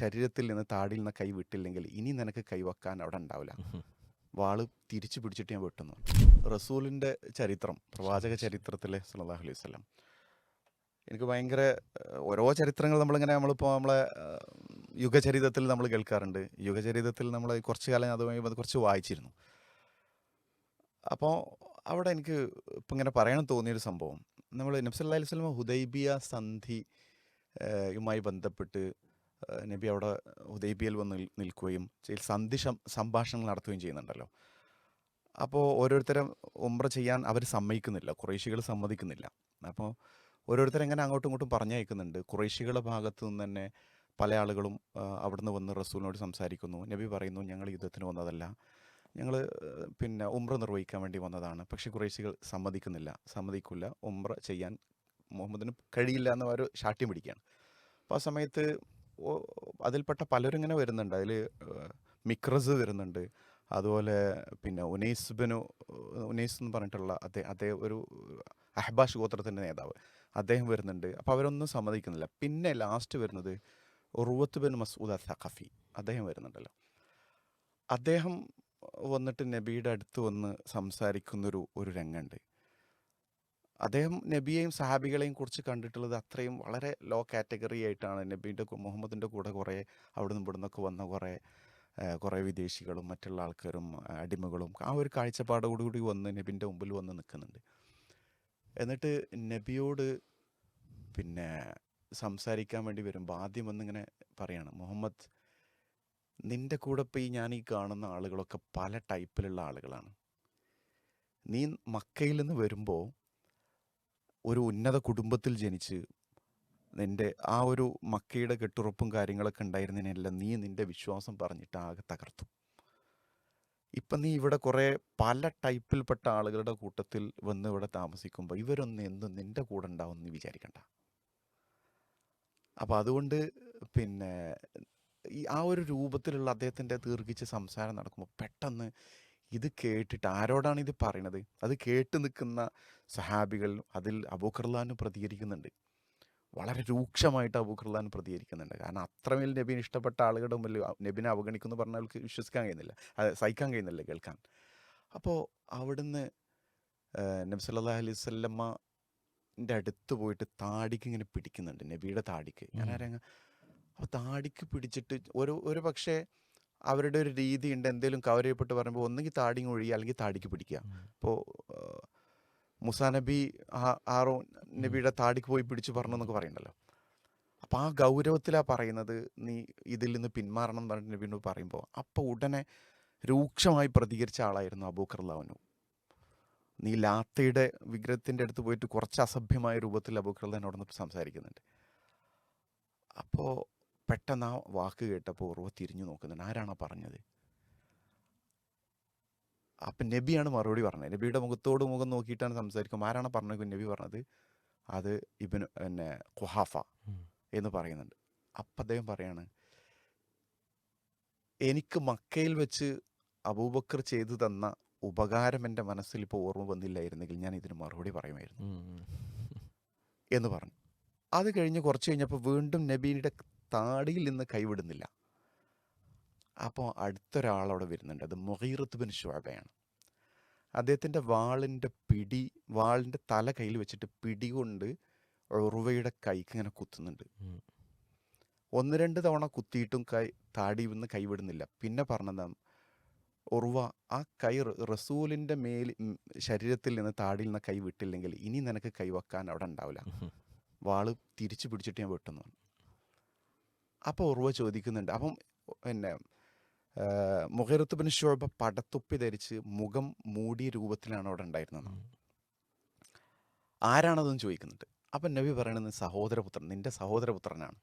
ശരീരത്തിൽ നിന്ന് താടിയിൽ നിന്ന് കൈ വിട്ടില്ലെങ്കിൽ ഇനി നിനക്ക് കൈവെക്കാൻ അവിടെ ഉണ്ടാവില്ല. വാൾ തിരിച്ചു പിടിച്ചിട്ട് ഞാൻ വെട്ടുന്നു. റസൂലിന്റെ ചരിത്രം പ്രവാചക ചരിത്രത്തിലെ സല്ലല്ലാഹു അലൈഹി വസല്ലം. എനിക്ക് ഭയങ്കര ഓരോ ചരിത്രങ്ങൾ നമ്മളിങ്ങനെ നമ്മളിപ്പോൾ നമ്മളെ യുഗചരിതത്തിൽ നമ്മൾ കേൾക്കാറുണ്ട്. യുഗചരിതത്തിൽ നമ്മൾ കുറച്ച് കാലം അതുമായി കുറച്ച് വായിച്ചിരുന്നു. അപ്പോൾ അവിടെ എനിക്ക് ഇപ്പം ഇങ്ങനെ പറയണം തോന്നിയൊരു സംഭവം. നമ്മൾ നബ്സല്ലാ അലൈഹി സ്വലമ ഹുദൈബിയ സന്ധി യുമായി ബന്ധപ്പെട്ട് നബി അവിടെ ഉദയബിയിൽ വന്ന് നിൽ- നിൽക്കുകയും സന്ധി സംഭാഷണങ്ങൾ നടത്തുകയും ചെയ്യുന്നുണ്ടല്ലോ. അപ്പോൾ ഓരോരുത്തരും ഉമ്ര ചെയ്യാൻ അവർ സമ്മതിക്കുന്നില്ല കുറേശികൾ സമ്മതിക്കുന്നില്ല. അപ്പോൾ ഓരോരുത്തരും എങ്ങനെ അങ്ങോട്ടും ഇങ്ങോട്ടും പറഞ്ഞയക്കുന്നുണ്ട്. കുറേശികളുടെ ഭാഗത്തു നിന്ന് തന്നെ പല ആളുകളും അവിടുന്ന് വന്ന് റസൂലിനോട് സംസാരിക്കുന്നു. നബി പറയുന്നു ഞങ്ങൾ യുദ്ധത്തിന് വന്നതല്ല. ഞങ്ങൾ പിന്നെ ഉമ്ര നിർവഹിക്കാൻ വേണ്ടി വന്നതാണ്. പക്ഷെ കുറേശികൾ സമ്മതിക്കുന്നില്ല. സമ്മതിക്കില്ല ഉമ്ര ചെയ്യാൻ മുഹമ്മദിന് കഴിയില്ല എന്ന് അവർ ശാഠ്യം പിടിക്കുകയാണ്. അപ്പോൾ ആ സമയത്ത് അതിൽപ്പെട്ട പലരും ഇങ്ങനെ വരുന്നുണ്ട്. അതിൽ മിക്രസ് വരുന്നുണ്ട്. അതുപോലെ പിന്നെ ഉനൈസ് ബിനു ഉനൈസ് എന്ന് പറഞ്ഞിട്ടുള്ള അദ്ദേഹം അദ്ദേഹം ഒരു അഹ്ബാഷ് ഗോത്രത്തിന്റെ നേതാവ് അദ്ദേഹം വരുന്നുണ്ട്. അപ്പോൾ അവരൊന്നും സമ്മതിക്കുന്നില്ല. പിന്നെ ലാസ്റ്റ് വരുന്നത് ഉറുവത്ത് ബിൻ മസൂദ് സഖഫി അദ്ദേഹം വരുന്നുണ്ടല്ലോ. അദ്ദേഹം വന്നിട്ട് നബിയുടെ അടുത്ത് വന്ന് സംസാരിക്കുന്നൊരു ഒരു രംഗമുണ്ട്. അദ്ദേഹം നബിയെയും സഹാബികളെയും കുറിച്ച് കണ്ടിട്ടുള്ളത് അത്രയും വളരെ ലോ കാറ്റഗറി ആയിട്ടാണ്. നബീന്റെ മുഹമ്മദിന്റെ കൂടെ കുറേ അവിടെ നിന്ന് ഇവിടുന്നൊക്കെ വന്ന കുറേ കുറേ വിദേശികളും മറ്റുള്ള ആൾക്കാരും അടിമകളും ആ ഒരു കാഴ്ചപ്പാടോടുകൂടി വന്ന് നബിന്റെ മുമ്പിൽ വന്ന് നിൽക്കുന്നുണ്ട്. എന്നിട്ട് നബിയോട് പിന്നെ സംസാരിക്കാൻ വേണ്ടി വരുമ്പോൾ ആദ്യം വന്നിങ്ങനെ പറയാണ് മുഹമ്മദ് നിന്റെ കൂടെ ഈ ഞാൻ ഈ കാണുന്ന ആളുകളൊക്കെ പല ടൈപ്പിലുള്ള ആളുകളാണ്. നീ മക്കയിൽ നിന്ന് വരുമ്പോൾ ഒരു ഉന്നത കുടുംബത്തിൽ ജനിച്ച് നിന്റെ ആ ഒരു മക്കയുടെ കെട്ടുറപ്പും കാര്യങ്ങളൊക്കെ ഉണ്ടായിരുന്നതിനെല്ലാം നീ നിന്റെ വിശ്വാസം പറഞ്ഞിട്ട് ആകെ തകർത്തു. ഇപ്പം നീ ഇവിടെ കുറേ പല ടൈപ്പിൽപ്പെട്ട ആളുകളുടെ കൂട്ടത്തിൽ വന്ന് ഇവിടെ താമസിക്കുമ്പോൾ ഇവരൊന്നും എന്തും നിന്റെ കൂടെ ഉണ്ടാവും എന്ന് നീ വിചാരിക്കണ്ട. അപ്പം അതുകൊണ്ട് പിന്നെ ഈ ആ ഒരു രൂപത്തിലുള്ള അദ്ദേഹത്തിന്റെ ദീർഘിച്ച സംസാരം നടക്കുമ്പോൾ പെട്ടെന്ന് ഇത് കേട്ടിട്ട് ആരോടാണ് ഇത് പറയണത്? അത് കേട്ട് നിൽക്കുന്ന സഹാബികൾ അതിൽ അബൂഖർലാന് പ്രതികരിക്കുന്നുണ്ട്. വളരെ രൂക്ഷമായിട്ട് അബൂഖർലാൻ പ്രതികരിക്കുന്നുണ്ട്. കാരണം അത്രമേൽ നബീൻ ഇഷ്ടപ്പെട്ട ആളുകളുടെ മുമ്പിൽ നബീനെ അവഗണിക്കുന്നു പറഞ്ഞാൽ അവൾക്ക് വിശ്വസിക്കാൻ കഴിയുന്നില്ല. അത് സഹിക്കാൻ കഴിയുന്നില്ല കേൾക്കാൻ. അപ്പോൾ അവിടുന്ന് നബ്സല്ലാ അലൈഹി വസല്ലമ്മന്റെ അടുത്ത് പോയിട്ട് താടിക്ക് ഇങ്ങനെ പിടിക്കുന്നുണ്ട്. നബിയുടെ താടിക്ക്. ഉം. അപ്പോൾ താടിക്ക് പിടിച്ചിട്ട് ഒരു ഒരു പക്ഷേ അവരുടെ ഒരു രീതി ഉണ്ട് എന്തെങ്കിലും കവരയപ്പെട്ട് പറയുമ്പോൾ ഒന്നുകിൽ താടി ഒഴിയുക അല്ലെങ്കിൽ താടിക്ക് പിടിക്കുക. അപ്പോൾ മുസാ നബി ആറോ നബിയുടെ താടിക്ക് പോയി പിടിച്ചു പറഞ്ഞു എന്നൊക്കെ പറയണ്ടല്ലോ. അപ്പം ആ ഗൗരവത്തിലാണ് പറയുന്നത് നീ ഇതിൽ നിന്ന് പിന്മാറണം എന്ന് പറഞ്ഞിട്ട് നബിനോട് പറയുമ്പോൾ അപ്പോൾ ഉടനെ രൂക്ഷമായി പ്രതികരിച്ച ആളായിരുന്നു അബൂഖർലാവനു നീ ലാത്തയുടെ വിഗ്രഹത്തിന്റെ അടുത്ത് പോയിട്ട് കുറച്ച് അസഭ്യമായ രൂപത്തിൽ അവിടെ നിന്ന് സംസാരിക്കുന്നുണ്ട്. അപ്പോൾ പെട്ടെന്ന് ആ വാക്ക് കേട്ടപ്പോൾ ഉറവ തിരിഞ്ഞു നോക്കുന്നുണ്ട്. ആരാണോ പറഞ്ഞത്? അപ്പം നബിയാണ് മറുപടി പറഞ്ഞത്. നബിയുടെ മുഖത്തോട് മുഖം നോക്കിയിട്ടാണ് സംസാരിക്കുമ്പോൾ ആരാണ് പറഞ്ഞത്? നബി പറഞ്ഞത് അത് ഇബിന് പിന്നെ ഖുഹാഫ എന്ന് പറയുന്നുണ്ട്. അപ്പം അദ്ദേഹം പറയാണ് എനിക്ക് മക്കയിൽ വെച്ച് അബൂബക്കർ ചെയ്തു തന്ന ഉപകാരം എന്റെ മനസ്സിൽ ഇപ്പോൾ ഓർമ്മ വന്നില്ലായിരുന്നെങ്കിൽ ഞാൻ ഇതിന് മറുപടി പറയുമായിരുന്നു. എന്ന് പറഞ്ഞു. അത് കഴിഞ്ഞ് കുറച്ച് കഴിഞ്ഞപ്പോൾ വീണ്ടും നബീന്റെ താടിയിൽ നിന്ന് കൈവിടുന്നില്ല. അപ്പോൾ അടുത്തൊരാളവിടെ വരുന്നുണ്ട്. അത് മൊഹീറത്ത് ബിൻ ശുവാബയാണ് അദ്ദേഹത്തിന്റെ വാളിന്റെ പിടി വാളിന്റെ തല കയ്യിൽ വെച്ചിട്ട് പിടി കൊണ്ട് ഉറുവയുടെ കൈക്ക് ഇങ്ങനെ കുത്തുന്നുണ്ട്. ഒന്ന് രണ്ട് തവണ കുത്തിയിട്ടും കൈ താടി നിന്ന് കൈവിടുന്നില്ല. പിന്നെ പറഞ്ഞതാണ് ഉറുവ ആ കൈ റസൂലിന്റെ മേൽ ശരീരത്തിൽ നിന്ന് താടിയിൽ നിന്ന് കൈ വിട്ടില്ലെങ്കിൽ ഇനി നിനക്ക് കൈവെക്കാൻ അവിടെ ഉണ്ടാവില്ല. വാൾ തിരിച്ചു പിടിച്ചിട്ട് ഞാൻ വെട്ടുന്നു. അപ്പോൾ ഉറുവ ചോദിക്കുന്നുണ്ട്. അപ്പം പിന്നെ മുഖരത്ത് ബിൻ ഷുഅബ പടത്തൊപ്പി ധരിച്ച് മുഖം മൂടിയ രൂപത്തിലാണ് അവിടെ ഉണ്ടായിരുന്നത്. ആരാണതെന്ന് ചോദിക്കുന്നുണ്ട്. അപ്പം നബി പറയണത് സഹോദരപുത്രൻ നിന്റെ സഹോദരപുത്രനാണ്.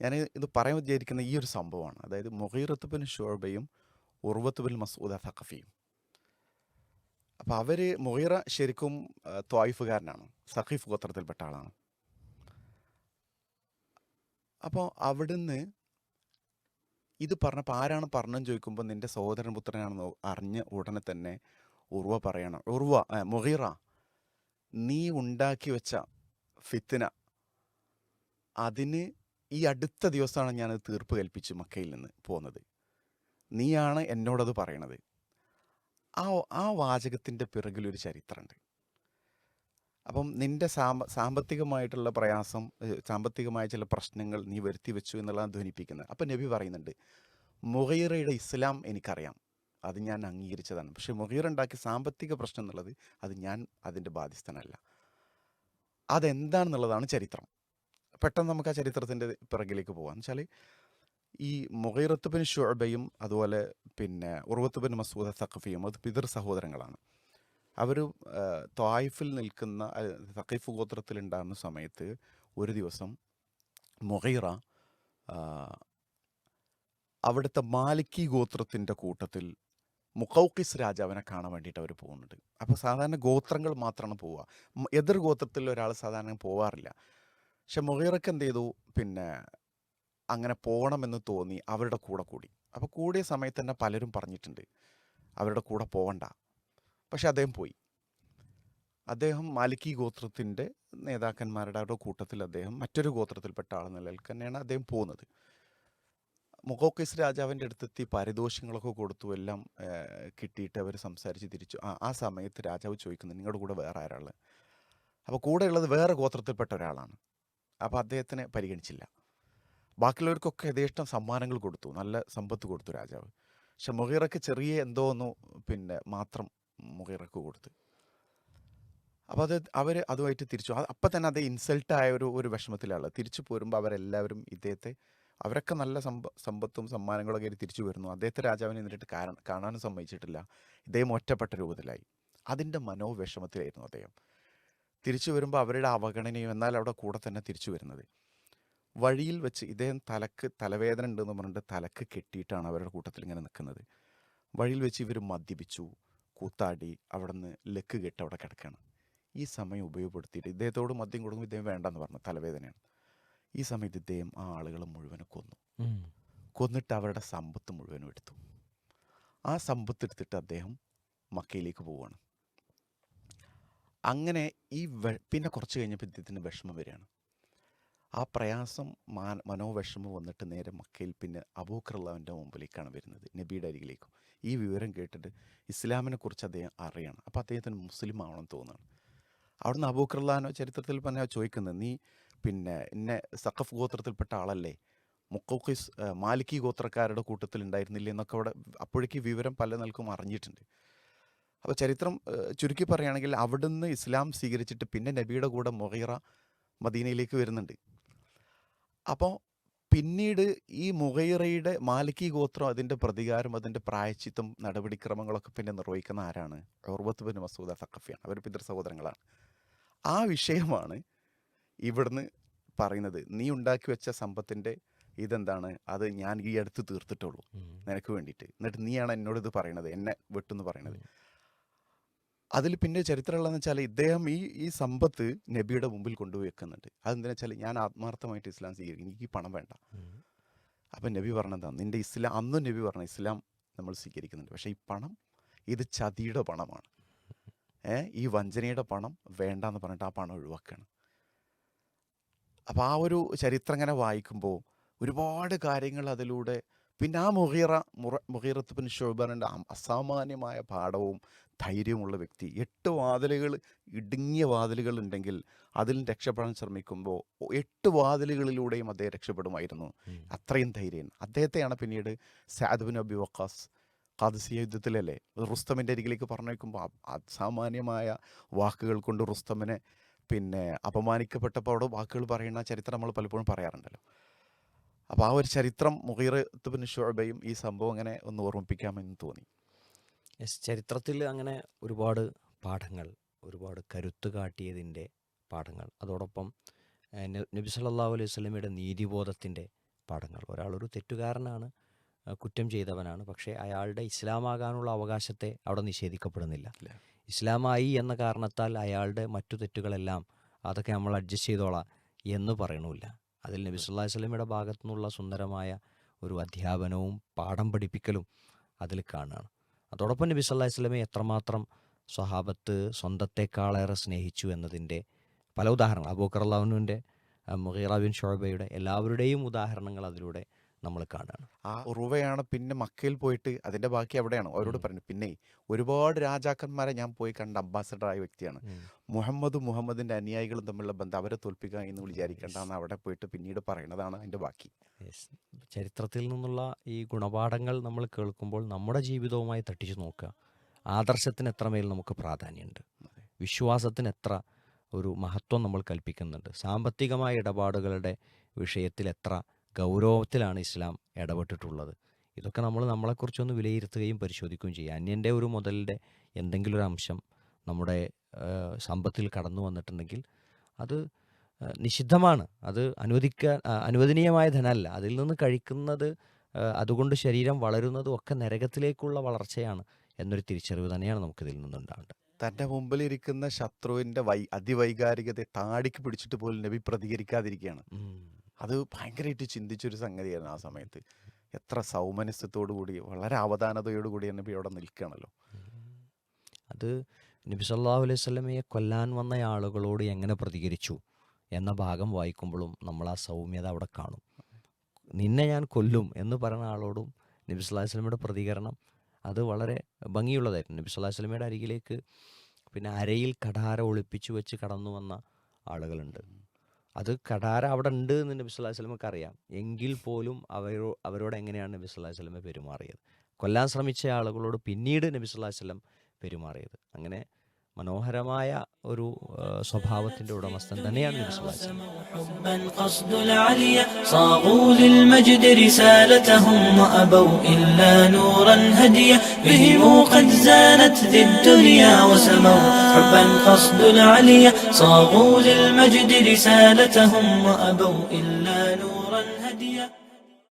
ഞാൻ ഇത് പറയാൻ വിചാരിക്കുന്ന ഈ ഒരു സംഭവമാണ്. അതായത് മുഹീറത്ത് ബിൻ ഷുഅബയും ഉർവത്ത് ബിൻ മസൂദ സഖഫിയും. അപ്പം അവർ മുഹീറ ശരിക്കും ത്വായിഫുകാരനാണ്. സഖീഫ് ഗോത്രത്തിൽപ്പെട്ട ആളാണ്. അപ്പോൾ അവിടുന്ന് ഇത് പറഞ്ഞപ്പോൾ ആരാണ് പറഞ്ഞെന്ന് ചോദിക്കുമ്പോൾ നിന്റെ സഹോദരൻ പുത്രനാണെന്ന് അറിഞ്ഞ ഉടനെ തന്നെ ഉർവ പറയണം. ഉർവ മുഹിറ നീ ഉണ്ടാക്കി വെച്ച ഫിത്തിന അതിന് ഈ അടുത്ത ദിവസമാണ് ഞാൻ അത് തീർപ്പ് കൽപ്പിച്ച് മക്കയിൽ നിന്ന് പോകുന്നത് നീയാണ് എന്നോടത് പറയണത്. ആ ആ വാചകത്തിന്റെ പിറകിലൊരു ചരിത്രമുണ്ട് അപ്പം നിന്റെ സാമ്പ സാമ്പത്തികമായിട്ടുള്ള പ്രയാസം സാമ്പത്തികമായ ചില പ്രശ്നങ്ങൾ നീ വരുത്തി വെച്ചു എന്നുള്ളതാണ് ധ്വനിപ്പിക്കുന്നത്. അപ്പം നബി പറയുന്നുണ്ട് മുഹീറയുടെ ഇസ്ലാം എനിക്കറിയാം. അത് ഞാൻ അംഗീകരിച്ചതാണ്. പക്ഷേ മുഹീർ ഉണ്ടാക്കിയ സാമ്പത്തിക പ്രശ്നം എന്നുള്ളത് അത് ഞാൻ അതിന്റെ ബാധ്യസ്ഥനല്ല. അതെന്താണെന്നുള്ളതാണ് ചരിത്രം. പെട്ടെന്ന് നമുക്ക് ആ ചരിത്രത്തിന്റെ പിറകിലേക്ക് പോകാം. എന്ന് വെച്ചാൽ ഈ മുഹീറത്ത് ബിൻ ഷുഅബയും അതുപോലെ പിന്നെ ഉർവത്ത് ബിൻ മസൂദ സഖഫിയും അത് പിതൃ സഹോദരങ്ങളാണ്. അവർ ത്വായിഫിൽ നിൽക്കുന്ന ഗോത്രത്തിൽ ഗോത്രത്തിലുണ്ടാകുന്ന സമയത്ത് ഒരു ദിവസം മൊഹൈറ അവിടുത്തെ മാലിക്കി ഗോത്രത്തിന്റെ കൂട്ടത്തിൽ മുഖൌക്കിസ് രാജാവിനെ കാണാൻ വേണ്ടിയിട്ട് അവർ പോകുന്നുണ്ട്. അപ്പോൾ സാധാരണ ഗോത്രങ്ങൾ മാത്രമാണ് പോവുക. എതിർ ഗോത്രത്തിൽ ഒരാൾ സാധാരണ പോവാറില്ല. പക്ഷെ മൊഹീറക്ക് എന്ത് ചെയ്തു? പിന്നെ അങ്ങനെ പോകണമെന്ന് തോന്നി അവരുടെ കൂടെ കൂടി. അപ്പോൾ കൂടിയ സമയത്ത് തന്നെ പലരും പറഞ്ഞിട്ടുണ്ട്. അവരുടെ കൂടെ പോവണ്ട. പക്ഷെ അദ്ദേഹം പോയി. അദ്ദേഹം മാലിക്കി ഗോത്രത്തിന്റെ നേതാക്കന്മാരുടെ കൂട്ടത്തിൽ അദ്ദേഹം മറ്റൊരു ഗോത്രത്തിൽപ്പെട്ട ആൾ നിലയിൽ തന്നെയാണ് അദ്ദേഹം പോകുന്നത് മുഖോക്കിസ് രാജാവിന്റെ അടുത്തെത്തി പാരിതോഷങ്ങളൊക്കെ കൊടുത്തു എല്ലാം കിട്ടിയിട്ട് അവർ സംസാരിച്ച് തിരിച്ചു. ആ ആ സമയത്ത് രാജാവ് ചോദിക്കുന്നു നിങ്ങളുടെ കൂടെ വേറെ ആരാൾ അപ്പോൾ കൂടെയുള്ളത് വേറെ ഗോത്രത്തിൽപ്പെട്ട ഒരാളാണ്. അപ്പോൾ അദ്ദേഹത്തിനെ പരിഗണിച്ചില്ല. ബാക്കിയുള്ളവർക്കൊക്കെ യഥേഷ്ടം സമ്മാനങ്ങൾ കൊടുത്തു നല്ല സമ്പത്ത് കൊടുത്തു രാജാവ്. പക്ഷെ മുഹീറയ്ക്ക് ചെറിയ എന്തോ ഒന്ന് പിന്നെ മാത്രം മുഹീറക്ക് കൊടുത്ത്. അപ്പോൾ അത് അവർ അതുമായിട്ട് തിരിച്ചു. അപ്പം തന്നെ അത് ഇൻസൾട്ടായ ഒരു ഒരു വിഷമത്തിലാണ് തിരിച്ചു പോരുമ്പോൾ അവരെല്ലാവരും ഇദ്ദേഹത്തെ അവരൊക്കെ നല്ല സമ്പ സമ്പത്തും സമ്മാനങ്ങളൊക്കെ ആയിട്ട് തിരിച്ചു വരുന്നു. അദ്ദേഹത്തെ രാജാവിനെ എന്നിട്ട് കാരണം കാണാനും സമ്മതിച്ചിട്ടില്ല. ഇദ്ദേഹം ഒറ്റപ്പെട്ട രൂപത്തിലായി. അതിന്റെ മനോവിഷമത്തിലായിരുന്നു അദ്ദേഹം. തിരിച്ചു വരുമ്പോൾ അവരുടെ അവഗണനയും എന്നാൽ അവിടെ കൂടെ തന്നെ തിരിച്ചു വരുന്നത്. വഴിയിൽ വെച്ച് ഇദ്ദേഹം തലക്ക് തലവേദന ഉണ്ടെന്ന് പറഞ്ഞിട്ട് തലക്ക് കെട്ടിയിട്ടാണ് അവരുടെ കൂട്ടത്തിൽ ഇങ്ങനെ നിൽക്കുന്നത്. വഴിയിൽ വെച്ച് ഇവർ മദ്യപിച്ചു. കൂത്താടി അവിടെ നിന്ന് ലക്ക് കെട്ട് അവിടെ കിടക്കുകയാണ് ഈ സമയം ഉപയോഗപ്പെടുത്തിയിട്ട് ഇദ്ദേഹത്തോട് മദ്യം കൊടുക്കുമ്പോൾ ഇദ്ദേഹം വേണ്ടെന്ന് പറഞ്ഞു തലവേദനയാണ്. ഈ സമയത്ത് ഇദ്ദേഹം ആ ആളുകളെ മുഴുവനും കൊന്നു. കൊന്നിട്ട് അവരുടെ സമ്പത്ത് മുഴുവനും എടുത്തു. ആ സമ്പത്ത് എടുത്തിട്ട് അദ്ദേഹം മക്കയിലേക്ക് പോവുകയാണ്. അങ്ങനെ ഈ പിന്നെ കുറച്ച് കഴിഞ്ഞപ്പോൾ ഇദ്ദേഹത്തിന് വിഷമം വരികയാണ്. ആ പ്രയാസം മാ മനോവിഷമം വന്നിട്ട് നേരെ മക്കയിൽ പിന്നെ അബൂക്കറുള്ളവന്റെ മുമ്പിലേക്കാണ് വരുന്നത് നബിയുടെ അരികിലേക്കും. ഈ വിവരം കേട്ടിട്ട് ഇസ്ലാമിനെക്കുറിച്ച് അദ്ദേഹം അറിയണം. അപ്പോൾ അദ്ദേഹത്തിന് മുസ്ലിം ആവണം തോന്നുകയാണ് അവിടുന്ന് അബൂക്കറുള്ളഹാനോ ചരിത്രത്തിൽ പറഞ്ഞാൽ ചോദിക്കുന്നത് നീ പിന്നെ എന്നെ സഖഫ് ഗോത്രത്തിൽപ്പെട്ട ആളല്ലേ? മുക്കോക്കിസ് മാലിക്കി ഗോത്രക്കാരുടെ കൂട്ടത്തിൽ ഉണ്ടായിരുന്നില്ലേ? എന്നൊക്കെ അവിടെ അപ്പോഴേക്ക് വിവരം പല നിലക്കും അറിഞ്ഞിട്ടുണ്ട്. അപ്പോൾ ചരിത്രം ചുരുക്കി പറയുകയാണെങ്കിൽ അവിടുന്ന് ഇസ്ലാം സ്വീകരിച്ചിട്ട് പിന്നെ നബിയുടെ കൂടെ മൊഹീറ മദീനയിലേക്ക് വരുന്നുണ്ട്. അപ്പോൾ പിന്നീട് ഈ മുഗൈറയുടെ മാലിക്കി ഗോത്രം അതിന്റെ പ്രതികാരം അതിന്റെ പ്രായച്ചിത്തം നടപടിക്രമങ്ങളൊക്കെ പിന്നെ നിർവഹിക്കുന്ന ആരാണ്? ഓർവത്ത് ബിൻ മസൂദ സഖഫിയാണ് അവർ പിതൃ സഹോദരങ്ങളാണ്. ആ വിഷയമാണ് ഇവിടുന്ന് പറയുന്നത്. നീ ഉണ്ടാക്കി വെച്ച സമ്പത്തിന്റെ ഇതെന്താണ്? അത് ഞാൻ ഈ അടുത്ത് തീർത്തിട്ടുള്ളൂ നിനക്ക് വേണ്ടിയിട്ട്. എന്നിട്ട് നീയാണ് എന്നോട് ഇത് പറയണത്. എന്നെ വെട്ടെന്ന് പറയണത്. അതിൽ പിന്നെ ചരിത്രമുള്ളതെന്ന് വെച്ചാൽ ഇദ്ദേഹം ഈ ഈ സമ്പത്ത് നബിയുടെ മുമ്പിൽ കൊണ്ടുപോയി വെക്കുന്നുണ്ട് അതെന്താണെന്ന് വെച്ചാൽ ഞാൻ ആത്മാർത്ഥമായിട്ട് ഇസ്ലാം സ്വീകരിക്കുന്നു. എനിക്ക് ഈ പണം വേണ്ട. ഉം. അപ്പം നബി പറഞ്ഞതാണ് നിന്റെ ഇസ്ലാം അന്നും നബി പറഞ്ഞ ഇസ്ലാം നമ്മൾ സ്വീകരിക്കുന്നുണ്ട്. പക്ഷേ ഈ പണം ഇത് ചതിയുടെ പണമാണ്. ഏ ഈ വഞ്ചനയുടെ പണം വേണ്ടാന്ന് പറഞ്ഞിട്ട് ആ പണം ഒഴിവാക്കുകയാണ് അപ്പോൾ ആ ഒരു ചരിത്രം ഇങ്ങനെ വായിക്കുമ്പോൾ ഒരുപാട് കാര്യങ്ങൾ അതിലൂടെ പിന്നെ ആ മുഹീറ മുറ മുഹീറത്ത് പിന്നെ ഷോബറിന്റെ അസാമാന്യമായ പാഠവും ധൈര്യമുള്ള വ്യക്തി. എട്ട് വാതിലുകൾ ഇടുങ്ങിയ വാതിലുകൾ ഉണ്ടെങ്കിൽ അതിൽ രക്ഷപ്പെടാൻ ശ്രമിക്കുമ്പോൾ എട്ട് വാതിലുകളിലൂടെയും അദ്ദേഹം രക്ഷപ്പെടുമായിരുന്നു. അത്രയും ധൈര്യം അദ്ദേഹത്തെയാണ് പിന്നീട് Saad bin Abi Waqqas Qadisiyyah യുദ്ധത്തിലല്ലേ റുസ്തമിന്റെ അരികിലേക്ക് പറഞ്ഞു വയ്ക്കുമ്പോൾ അസാമാന്യമായ വാക്കുകൾ കൊണ്ട് റുസ്തമിനെ പിന്നെ അപമാനിക്കപ്പെട്ടപ്പോൾ അവിടെ വാക്കുകൾ പറയുന്ന ചരിത്രം നമ്മൾ പലപ്പോഴും പറയാറുണ്ടല്ലോ. അപ്പോൾ ആ ഒരു ചരിത്രം മുഹീറത്തുബിന് ഷുഅബയും ഈ സംഭവം അങ്ങനെ ഒന്ന് ഓർമ്മിപ്പിക്കാമെന്ന് തോന്നി. യെസ് ചരിത്രത്തിൽ അങ്ങനെ ഒരുപാട് പാഠങ്ങൾ ഒരുപാട് കരുത്ത് കാട്ടിയതിന്റെ പാഠങ്ങൾ. അതോടൊപ്പം നബി സല്ലല്ലാഹു അലൈഹി വസല്ലമയുടെ നീതിബോധത്തിന്റെ പാഠങ്ങൾ. ഒരാളൊരു തെറ്റുകാരനാണ് കുറ്റം ചെയ്തവനാണ് പക്ഷേ അയാളുടെ ഇസ്ലാമാകാനുള്ള അവകാശത്തെ അവിടെ നിഷേധിക്കപ്പെടുന്നില്ല. ഇസ്ലാമായി എന്ന കാരണത്താൽ അയാളുടെ മറ്റു തെറ്റുകളെല്ലാം അതൊക്കെ നമ്മൾ അഡ്ജസ്റ്റ് ചെയ്തോളാം എന്ന് പറയണമില്ല. അതിൽ നബി സല്ലല്ലാഹു അലൈഹി വസല്ലമയുടെ ഭാഗത്തു നിന്നുള്ള സുന്ദരമായ ഒരു അധ്യാപനവും പാഠം പഠിപ്പിക്കലും അതിൽ കാണുകയാണ്. അതോടൊപ്പം നബി സല്ലല്ലാഹു അലൈഹി വസല്ലമയെ എത്രമാത്രം സ്വഹാബത്ത് സ്വന്തത്തെക്കാളേറെ സ്നേഹിച്ചു എന്നതിന്റെ പല ഉദാഹരണങ്ങൾ. അബൂക്കർ അള്ളാഹുനുവിന്റെ മുഹീറ ബിൻ ഷോബയുടെ എല്ലാവരുടെയും ഉദാഹരണങ്ങൾ അതിലൂടെ നമ്മൾ കാണുകയാണ് ആ ഉറുവയാണ് പിന്നെ മക്കയിൽ പോയിട്ട് അതിന്റെ ബാക്കി അവിടെയാണ്. അവരോട് പറഞ്ഞു പിന്നെ ഒരുപാട് രാജാക്കന്മാരെ ഞാൻ പോയി കണ്ട അംബാസഡർ ആയ വ്യക്തിയാണ് മുഹമ്മദ് മുഹമ്മദിന്റെ അനുയായികളും തമ്മിലുള്ള ബന്ധം അവരെ തോൽപ്പിക്കുക എന്ന് വിചാരിക്കേണ്ടെന്ന് അവിടെ പോയിട്ട് പിന്നീട് പറയുന്നതാണ് അതിന്റെ ബാക്കി. ചരിത്രത്തിൽ നിന്നുള്ള ഈ ഗുണപാഠങ്ങൾ നമ്മൾ കേൾക്കുമ്പോൾ നമ്മുടെ ജീവിതവുമായി തട്ടിച്ചു നോക്കുക. ആദർശത്തിന് എത്രമേൽ നമുക്ക് പ്രാധാന്യമുണ്ട്? വിശ്വാസത്തിന് എത്ര ഒരു മഹത്വം നമ്മൾ കൽപ്പിക്കുന്നുണ്ട്? സാമ്പത്തികമായ ഇടപാടുകളുടെ വിഷയത്തിൽ എത്ര ഗൗരവത്തിലാണ് ഇസ്ലാം ഇടപെട്ടിട്ടുള്ളത് ഇതൊക്കെ നമ്മൾ നമ്മളെക്കുറിച്ചൊന്ന് വിലയിരുത്തുകയും പരിശോധിക്കുകയും ചെയ്യുക അന്യന്റെ ഒരു മുതലിന്റെ എന്തെങ്കിലും ഒരു അംശം നമ്മുടെ സമ്പത്തിൽ കടന്നു വന്നിട്ടുണ്ടെങ്കിൽ അത് നിഷിദ്ധമാണ്. അത് അനുവദിക്കാൻ അനുവദനീയമായ ധനമല്ല. അതിൽ നിന്ന് കഴിക്കുന്നത് അതുകൊണ്ട് ശരീരം വളരുന്നതും ഒക്കെ നരകത്തിലേക്കുള്ള വളർച്ചയാണ് എന്നൊരു തിരിച്ചറിവ് തന്നെയാണ് നമുക്കിതിൽ നിന്നുണ്ടാവേണ്ടത് തന്റെ മുമ്പിലിരിക്കുന്ന ശത്രുവിന്റെ വൈ അതിവൈകാരികതയെ താടിക്ക് പിടിച്ചിട്ട് പോലും നബി പ്രതികരിക്കാതിരിക്കുകയാണ്. അത് ഭയങ്കരമായിട്ട് ചിന്തിച്ചൊരു സംഗതിയായിരുന്നു ആ സമയത്ത്. എത്ര സൗമനസ്യത്തോടു കൂടി വളരെ അവധാനതയോടു കൂടി നബി അവിടെ നിൽക്കുകയാണല്ലോ. അത് നബി അലൈഹി സ്വലമയെ കൊല്ലാൻ വന്ന ആളുകളോട് എങ്ങനെ പ്രതികരിച്ചു എന്ന ഭാഗം വായിക്കുമ്പോഴും നമ്മൾ ആ സൗമ്യത അവിടെ കാണും. നിന്നെ ഞാൻ കൊല്ലും എന്ന് പറയുന്ന ആളോടും നബി സ്വലമയുടെ പ്രതികരണം അത് വളരെ ഭംഗിയുള്ളതായിരുന്നു. നബി അലൈഹി സ്വലമയുടെ അരികിലേക്ക് പിന്നെ അരയിൽ കടാര ഒളിപ്പിച്ചു വെച്ച് കടന്നു വന്ന ആളുകളുണ്ട്. അത് കടാര അവിടെ ഉണ്ട് എന്ന് നബി അലൈഹി സ്വലമക്ക് അറിയാം. എങ്കിൽ പോലും അവരോ അവരോട് എങ്ങനെയാണ് നബി അലൈഹി സ്വലമെ പെരുമാറിയത്? കൊല്ലാൻ ശ്രമിച്ച ആളുകളോട് പിന്നീട് നബി അലൈഹി വസല്ലം പെരുമാറിയത്. അങ്ങനെ മനോഹരമായ ഒരു ആ, സ്വഭാവത്തിന്റെ ഉടമസ്ഥൻ തന്നെയാണ് നബി സല്ലല്ലാഹു അലൈഹി വസല്ലം حبا قصد العليا صاغوا للمجد رسالتهم وأبوا إلا نورا هديا بهم قد زانت ذي الدنيا وسموا حبا قصد العليا صاغوا للمجد رسالتهم وأبوا إلا